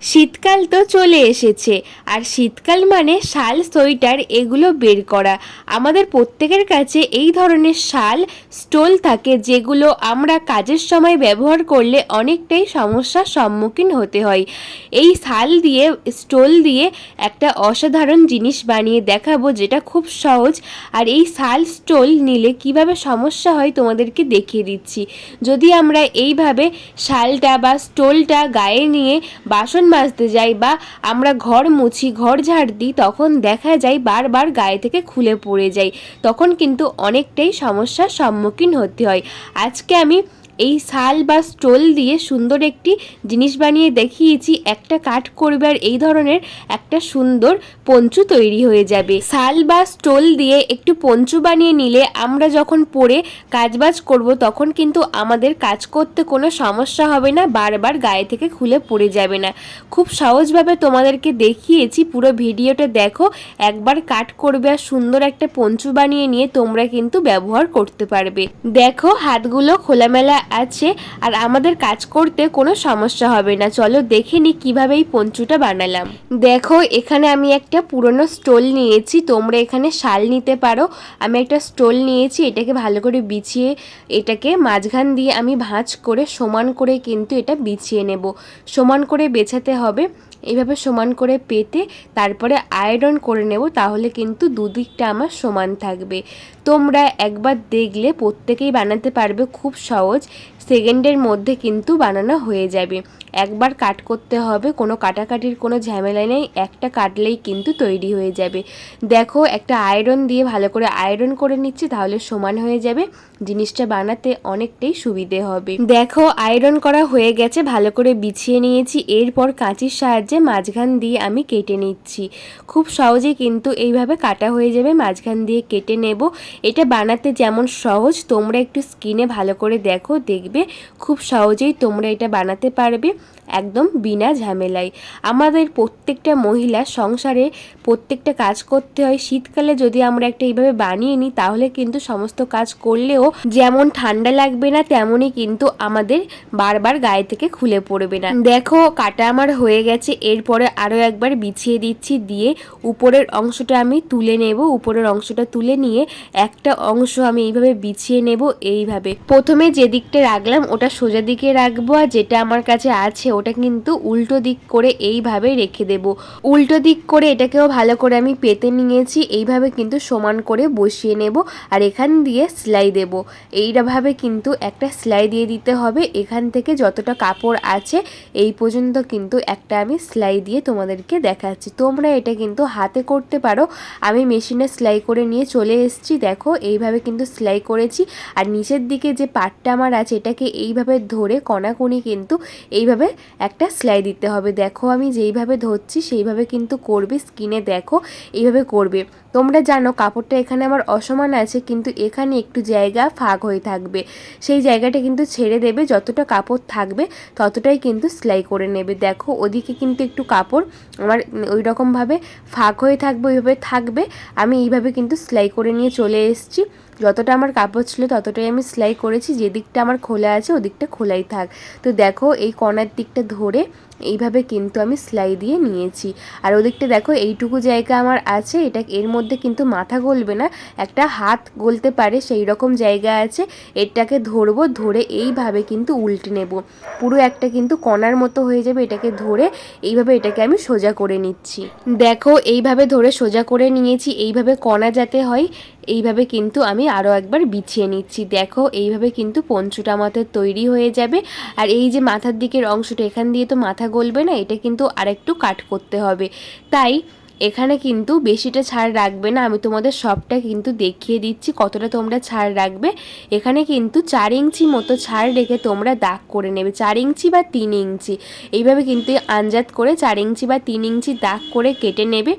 শীতকাল তো চলে এসেছে। আর শীতকাল মানে শাল, সোয়েটার এগুলো বের করা। আমাদের প্রত্যেকের কাছে এই ধরনের শাল, স্টোল থাকে যেগুলো আমরা কাজের সময় ব্যবহার করলে অনেকটাই সমস্যার সম্মুখীন হতে হয়। এই শাল দিয়ে, স্টোল দিয়ে একটা অসাধারণ জিনিস বানিয়ে দেখাবো যেটা খুব সহজ। আর এই শাল, স্টোল নিলে কীভাবে সমস্যা হয় তোমাদেরকে দেখিয়ে দিচ্ছি। যদি আমরা এইভাবে শালটা বা স্টোলটা গায়ে নিয়ে বাসন মাজতে যাই বা আমরা ঘর মুছি, ঘর ঝাড় দিই, তখন দেখা যায় বারবার গায়ে থেকে খুলে পড়ে যায় তখন কিন্তু অনেকটাই সমস্যার সম্মুখীন হতে হয়। আজকে আমি এই শাল বা স্টোল দিয়ে সুন্দর একটি জিনিস বানিয়ে দেখিয়েছি। একটা কাঠ করবে আর এই ধরনের একটা সুন্দর পঞ্চু তৈরি হয়ে যাবে। শাল বা স্টোল দিয়ে একটু পঞ্চু বানিয়ে নিলে আমরা যখন পরে কাজবাজ করব, তখন কিন্তু আমাদের কাজ করতে কোনো সমস্যা হবে না, বারবার গায়ে থেকে খুলে পড়ে যাবে না। খুব সহজভাবে তোমাদেরকে দেখিয়েছি, পুরো ভিডিওটা দেখো। একবার কাট করবে আর সুন্দর একটা পঞ্চু বানিয়ে নিয়ে তোমরা কিন্তু ব্যবহার করতে পারবে। দেখো, হাতগুলো খোলামেলা আছে, আর আমাদের কাজ করতে কোনো সমস্যা হবে না। চলো দেখে নি কীভাবে এই পঞ্চুটা বানালাম। দেখো, এখানে আমি একটা পুরনো স্টোল নিয়েছি, তোমরা এখানে শাল নিতে পারো। আমি একটা স্টোল নিয়েছি, এটাকে ভালো করে বিছিয়ে, এটাকে মাঝখান দিয়ে আমি ভাঁজ করে সমান করে কিন্তু এটা বিছিয়ে নেব। সমান করে বেছাতে হবে। এইভাবে সমান করে পেতে তারপরে আয়রন করে নেব, তাহলে কিন্তু দুদিকটা আমার সমান থাকবে। তোমরা একবার দেখলে প্রত্যেকেই বানাতে পারবে খুব সহজ। সেকেন্ডের মধ্যে কিন্তু বানানো হয়ে যাবে। একবার কাট করতে হবে, কোনো কাটাকাটির কোনো ঝামেলা নেই, একটা কাটলেই কিন্তু তৈরি হয়ে যাবে। দেখো, একটা আয়রন দিয়ে ভালো করে আয়রন করে নিচ্ছি, তাহলে সমান হয়ে যাবে। জিনিসটা বানাতে অনেকটাই সুবিধে হবে। দেখো, আয়রন করা হয়ে গেছে, ভালো করে বিছিয়ে নিয়েছি, এরপর কাঁচির সাহায্যে মাঝখান দিয়ে আমি কেটে নিচ্ছি। খুব সহজে কিন্তু এইভাবে কাটা হয়ে যাবে, মাঝখান দিয়ে কেটে নেব। এটা বানাতে যেমন সহজ, তোমরা একটু স্কিনে ভালো করে দেখো, দেখবে খুব সহজেই তোমরা এটা বানাতে পারবে একদম বিনা ঝামেলায়। আমাদের প্রত্যেকটা মহিলা সংসারে প্রত্যেকটা কাজ করতে হয়। শীতকালে যদি আমরা একটা এইভাবে বানিয়ে নিই, তাহলে কিন্তু সমস্ত কাজ করলেও যেমন ঠান্ডা লাগবে না, তেমনই কিন্তু আমাদের বারবার গায়ে থেকে খুলে পড়বে না। দেখো, কাটা আমার হয়ে গেছে। এরপরে আরও একবার বিছিয়ে দিচ্ছি, দিয়ে উপরের অংশটা আমি তুলে নেব। উপরের অংশটা তুলে নিয়ে একটা অংশ আমি এইভাবে বিছিয়ে নেব, এইভাবে। প্রথমে যে দিকটা রাখলাম, ওটা সোজা দিকে রাখব আর যেটা আমার কাছে আছে, ওটা কিন্তু উল্টো দিক করে এইভাবে রেখে দেব। উল্টো দিক করে এটাকেও ভালো করে আমি পেতে নিয়েছি, এইভাবে কিন্তু সমান করে বসিয়ে নেব আর এখান দিয়ে সেলাই দেব। এইভাবে কিন্তু একটা সেলাই দিয়ে দিতে হবে, এখান থেকে যতটা কাপড় আছে, এই পর্যন্ত কিন্তু একটা আমি সেলাই দিয়ে তোমাদেরকে দেখাচ্ছি। তোমরা এটা কিন্তু হাতে করতে পারো, আমি মেশিনে সেলাই করে নিয়ে চলে এসেছি, দেখো এইভাবে কিন্তু সেলাই করেছি। আর নিচের দিকে যে পাটটা আমার আছে এটাকে এইভাবে ধরে কণাকুনি কিন্তু এইভাবে একটা সেলাই দিতে হবে। দেখো আমি যেইভাবে ধরছি সেইভাবে কিন্তু করবে স্কিনে দেখো এইভাবে করবে। তোমরা জানো কাপড়টা এখানে আমার অসমান আছে কিন্তু এখানে একটু জায়গা ফাঁক হয়ে থাকবে। সেই জায়গাটা কিন্তু ছেড়ে দেবে, যতটা কাপড় থাকবে ততটাই কিন্তু সেলাই করে নেবে। দেখো ওদিকে কিন্তু একটু কাপড় আমার ওই রকমভাবে ফাঁক হয়ে থাকবে, ওইভাবে থাকবে। আমি এইভাবে কিন্তু সেলাই করে নিয়ে চলে এসেছি। যতটা আমার কাপড় ছিল ততটাই আমি সেলাই করেছি, যে দিকটা আমার খোলা আছে ওদিকটা খোলাই থাক। তো দেখো এই কর্নার দিকটা ধরে এইভাবে কিন্তু আমি সেলাই দিয়ে নিয়েছি। আর ওদিকটা দেখো এইটুকু জায়গা আমার আছে, এটা এর মধ্যে কিন্তু মাথা গলবে না, একটা হাত গলতে পারে সেই রকম জায়গা আছে, এটাকে ধরবো, ধরে এইভাবে কিন্তু উল্টে নেব। পুরো একটা কিন্তু কণার মতো হয়ে যাবে এটাকে ধরে এইভাবে এটাকে আমি সোজা করে নিচ্ছি। দেখো এইভাবে ধরে সোজা করে নিয়েছি, এইভাবে কণা যাতে হয় এইভাবে কিন্তু আমি আরও একবার বিছিয়ে নিচ্ছি। দেখো, এইভাবে কিন্তু পঞ্চুটা আমাদের তৈরি হয়ে যাবে। আর এই যে মাথার দিকের অংশটা, এখান দিয়ে তো মাথা গলবে না, এটা কিন্তু আরেকটু কাট করতে হবে। তাই এখানে কিন্তু বেশিটা ছাড় রাখবে না, আমি তোমাদের সবটা কিন্তু দেখিয়ে দিচ্ছি, কতটা তোমরা ছাড় রাখবে। এখানে কিন্তু চার ইঞ্চি মতো ছাড় রেখে তোমরা দাগ করে নেবে, চার ইঞ্চি বা তিন ইঞ্চি। এইভাবে কিন্তু আঞ্জাত করে চার ইঞ্চি বা তিন ইঞ্চি দাগ করে কেটে নেবে।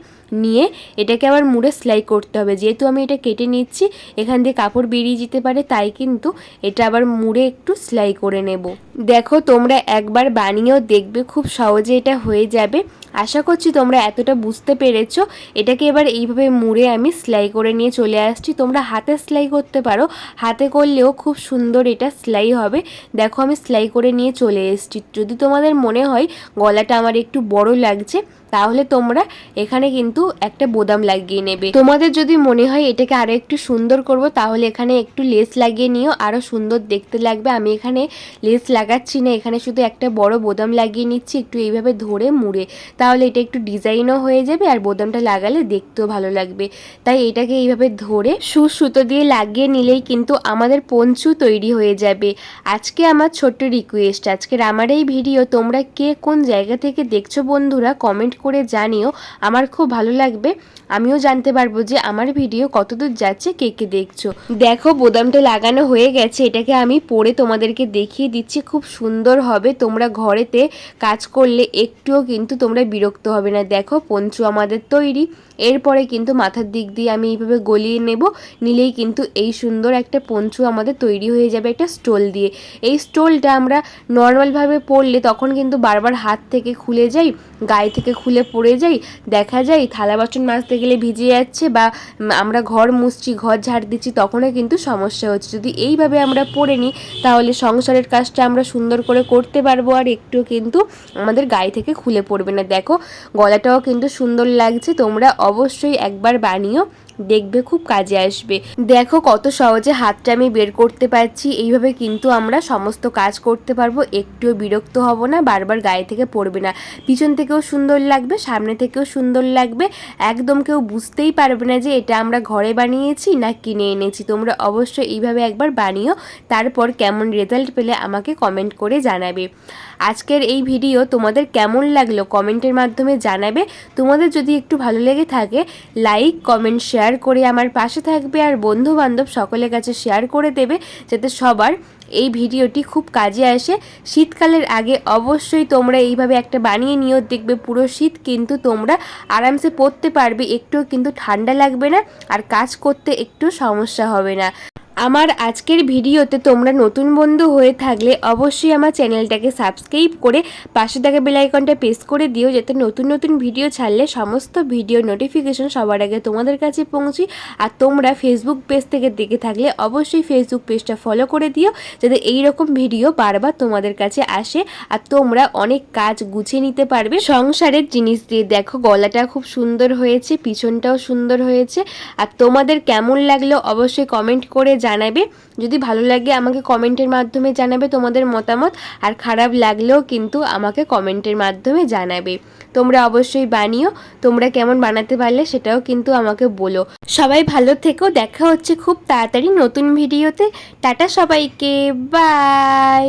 নিয়ে এটাকে আবার মুড়ে সেলাই করতে হবে। যেহেতু আমি এটা কেটে নিচ্ছি, এখান দিয়ে কাপড় বেরিয়ে যেতে পারে, তাই কিন্তু এটা আবার মুড়ে একটু সেলাই করে নেব। দেখো তোমরা একবার বানিয়েও দেখবে, খুব সহজে এটা হয়ে যাবে। আশা করছি তোমরা এতটা বুঝতে পেরেছ। এটাকে এবার এইভাবে মুড়ে আমি সেলাই করে নিয়ে চলে আসছি। তোমরা হাতে সেলাই করতে পারো, হাতে করলেও খুব সুন্দর এটা সেলাই হবে। দেখো আমি সেলাই করে নিয়ে চলে এসেছি। যদি তোমাদের মনে হয় গলাটা আমার একটু বড় লাগছে তাহলে তোমরা এখানে কিন্তু একটা বোদাম লাগিয়ে নেবে। তোমাদের যদি মনে হয় এটাকে আরও একটু সুন্দর করব, তাহলে এখানে একটু লেস লাগিয়ে নিও। আরও সুন্দর দেখতে লাগবে। আমি এখানে লেস লাগাচ্ছি না। এখানে শুধু একটা বড় বোদাম লাগিয়ে নিচ্ছি, একটু এইভাবে ধরে মুড়ে। তাহলে এটা একটু ডিজাইনও হয়ে যাবে আর বোদামটা লাগালে দেখতেও ভালো লাগবে। তাই এটাকে এইভাবে ধরে সু সুতো দিয়ে লাগিয়ে নিলেই কিন্তু আমাদের পঞ্চু তৈরি হয়ে যাবে। আজকে আমার ছোট্ট রিকোয়েস্ট আজকের আমার এই ভিডিও তোমরা কে কোন জায়গা থেকে দেখছ বন্ধুরা কমেন্ট করে জানিও, আমার খুব ভালো লাগবে। আমিও জানতে পারব যে আমার ভিডিও কতদূর যাচ্ছে, কে কে দেখছ। দেখো, বোদামটা লাগানো হয়ে গেছে। এটাকে আমি পরে তোমাদেরকে দেখিয়ে দিচ্ছি। খুব সুন্দর হবে। তোমরা ঘরেতে কাজ করলে একটুও কিন্তু তোমরা বিরক্ত হবে না। দেখো, পঞ্চু আমাদের তৈরি। এরপরে কিন্তু মাথার দিক দিয়ে আমি এইভাবে গলিয়ে নেব। নিলেই কিন্তু এই সুন্দর একটা পঞ্চু আমাদের তৈরি হয়ে যাবে একটা স্টোল দিয়ে। এই স্টোলটা আমরা নর্মালভাবে পরলে তখন কিন্তু বারবার হাত থেকে খুলে যাই, গায়ে থেকে খুলে পড়ে যাই, দেখা যায় থালা বাসন মাজতে গেলে ভিজে যাচ্ছে বা আমরা ঘর মুছছি, ঘর ঝাড় দিচ্ছি, তখনও কিন্তু সমস্যা হচ্ছে। যদি এইভাবে আমরা পড়ে নিই, তাহলে সংসারের কাজটা আমরা সুন্দর করে করতে পারব আর একটু কিন্তু আমাদের গায়ে থেকে খুলে পড়বে না। দেখো, গলাটাও কিন্তু সুন্দর লাগছে, তোমরা অবশ্যই একবার বানিও। দেখবে, খুব কাজে আসবে। দেখো কত সহজে হাতটা আমি বের করতে পারছি। এইভাবে কিন্তু আমরা সমস্ত কাজ করতে পারব। একটুও বিরক্ত হব না, বারবার গায়ে থেকে পড়বে না। পিছন থেকেও সুন্দর লাগবে, সামনে থেকেও সুন্দর লাগবে। একদম কেউ বুঝতেই পারবে না যে এটা আমরা ঘরে বানিয়েছি না কিনে এনেছি। তোমরা অবশ্যই এইভাবে একবার বানিও, তারপর কেমন রেজাল্ট পেলে আমাকে কমেন্ট করে জানাবে। আজকের এই ভিডিও তোমাদের কেমন লাগল? কমেন্টের মাধ্যমে জানাবে। তোমাদের যদি একটু ভালো লেগে থাকে লাইক কমেন্ট শেয়ার করে আমার পাশে থাকবে আর বন্ধু বান্ধব সকলের কাছে শেয়ার করে দেবে যাতে সবার এই ভিডিওটি খুব কাজে আসে। শীতকালের আগে অবশ্যই তোমরা এইভাবে একটা বানিয়ে নিয়েও দেখবে পুরো শীত কিন্তু তোমরা আরামসে পরতে পারবে একটু কিন্তু ঠান্ডা লাগবে না আর কাজ করতে একটু সমস্যা হবে না। আমার আজকের ভিডিওতে তোমরা নতুন বন্ধু হয়ে থাকলে অবশ্যই আমার চ্যানেলটাকে সাবস্ক্রাইব করে পাশে থাকা বেল আইকনটা প্রেস করে দিও, যাতে নতুন নতুন ভিডিও ছাড়লে সমস্ত ভিডিও নোটিফিকেশন সবার আগে তোমাদের কাছে পৌঁছি। আর তোমরা ফেসবুক পেজ থেকে দেখে থাকলে অবশ্যই ফেসবুক পেজটা ফলো করে দিও, যাতে এই রকম ভিডিও বারবার তোমাদের কাছে আসে আর তোমরা অনেক কাজ গুছিয়ে নিতে পারবে। সংসারের জিনিস দিয়ে দেখো, গলাটা খুব সুন্দর হয়েছে, পিছনটাও সুন্দর হয়েছে। আর তোমাদের কেমন লাগল অবশ্যই কমেন্ট করে জানাবে। যদি ভালো লাগে আমাকে কমেন্টের মাধ্যমে জানাবে তোমাদের মতামত, আর খারাপ লাগলেও কিন্তু আমাকে কমেন্টের মাধ্যমে জানাবে। তোমরা অবশ্যই বানিও, তোমরা কেমন বানাতে পারলে সেটাও কিন্তু আমাকে বলো। সবাই ভালো থেকো, দেখা হচ্ছে খুব তাড়াতাড়ি নতুন ভিডিওতে। টাটা সবাইকে, বাই!